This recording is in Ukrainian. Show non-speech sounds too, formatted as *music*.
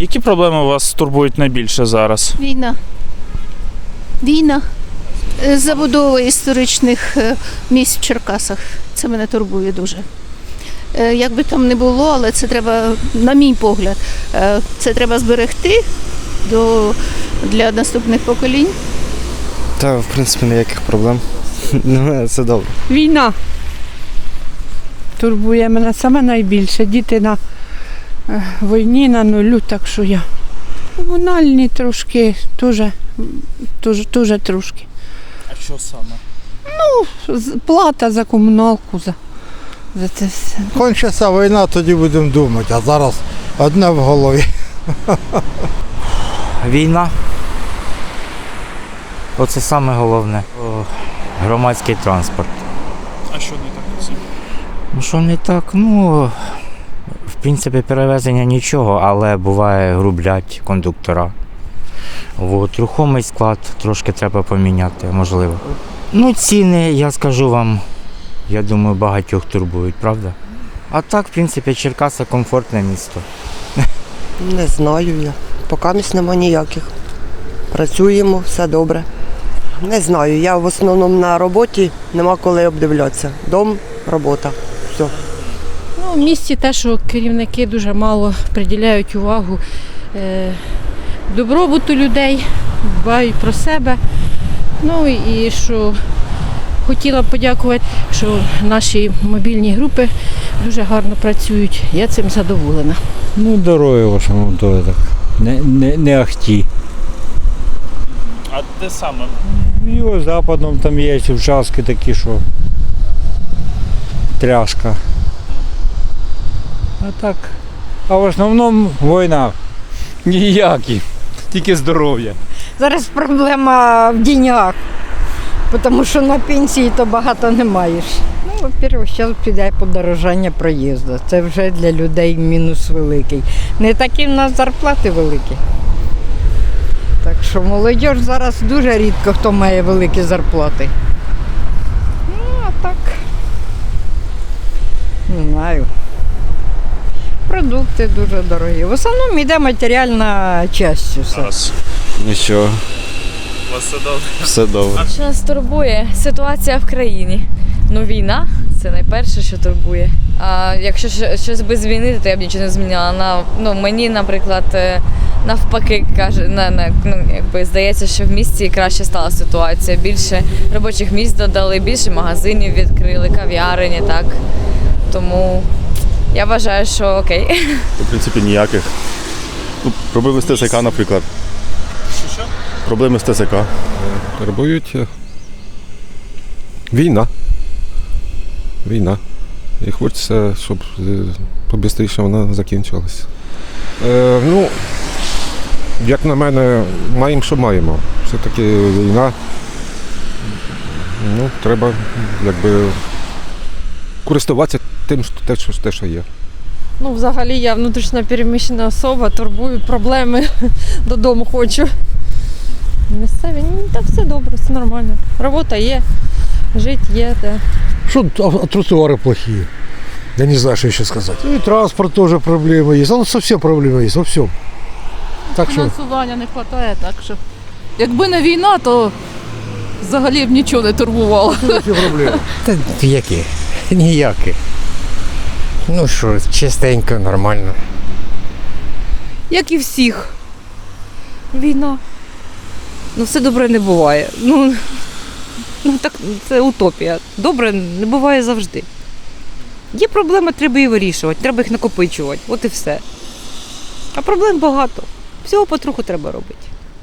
Які проблеми вас турбують найбільше зараз? Війна. Війна. Е, Забудова історичних е, місць в Черкасах. Це мене турбує дуже. Е, Як би там не було, але це треба, на мій погляд, це треба зберегти до, для наступних поколінь. Та, в принципі, ніяких проблем. *laughs* Ну, це добре. Війна турбує мене саме найбільше. Діти на війні на нулю, так що я комунальні трошки, теж, теж, теж трошки. А що саме? З- Плата за комуналку, за, за це все. Кончиться війна, тоді будемо думати, а зараз одне в голові. Війна. Оце саме головне. О, громадський транспорт. А що не так? Ну що не так? Ну, в принципі, перевезення нічого, але буває грублять кондуктора. От, рухомий склад трошки треба поміняти, можливо. Ну, ціни, я скажу вам, я думаю, багатьох турбують, правда? А так, в принципі, Черкаси комфортне місто. *laughs* Не знаю я. Поки місць нема ніяких. Працюємо, все добре. Не знаю. Я в основному на роботі, нема коли обдивлятися. Дом, робота. Все. Ну, в місті те, що керівники дуже мало приділяють увагу е, добробуту людей, дбають про себе. Ну і що хотіла б подякувати, що наші мобільні групи дуже гарно працюють. Я цим задоволена. Ну, дороги в основному то так. Не, не, не ахті. А де саме? Його западом там є участки такі, що тряска. А так. А в основному війна. Ніякі. Тільки здоров'я. Зараз проблема в деньгах, тому що на пенсії то багато не маєш. Ну, во-первых, зараз піде подорожання проїзду. Це вже для людей мінус великий. Не такі в нас зарплати великі. Так що молодь зараз дуже рідко хто має великі зарплати. Ну, а так. Не знаю. Продукти дуже дорогі. В основному йде матеріальна часть. Все. Нічого, У вас все добре? все добре. Що нас турбує ситуація в країні. Ну, війна це найперше, що турбує. А якщо щось без війни, то я б нічого не змінила. На, ну, мені, наприклад, е, навпаки, каже, на, на, ну, якби здається, що в місті краще стала ситуація. Більше робочих місць додали, більше магазинів відкрили, кав'ярені, так. Тому я вважаю, що окей. В принципі, ніяких. Ну, проблеми з ТСК, наприклад. Що? Проблеми з ТСК. Турбують війна. Війна. І хочеться, щоб побистріше вона закінчилася. Е, ну, як на мене, маємо, що маємо. Все-таки війна. Ну, треба якби користуватися тим, що те, що, те, що є. Ну, взагалі, я внутрішньо переміщена особа, турбую проблеми *laughs* додому хочу. Місцеві, ну, та все добре, все нормально. Робота є, жити є, де. Что а, а тротуары плохие? Я не знаю, что еще сказать. Ну и транспорт тоже проблемы есть. Ну, совсем проблемы есть во всем. Так что Фінансування не вистачає, так що. Якби не війна, то взагалі б нічого не турбувало. все проблемы. Та які? Ніякі. Ну що, чистенько, нормально. Як і всіх. Війна. Ну, все добре не буває. Ну, ну так це утопія. Добре не буває завжди. Є проблеми, треба її вирішувати, треба їх накопичувати. От і все. А проблем багато. Всього потроху треба робити.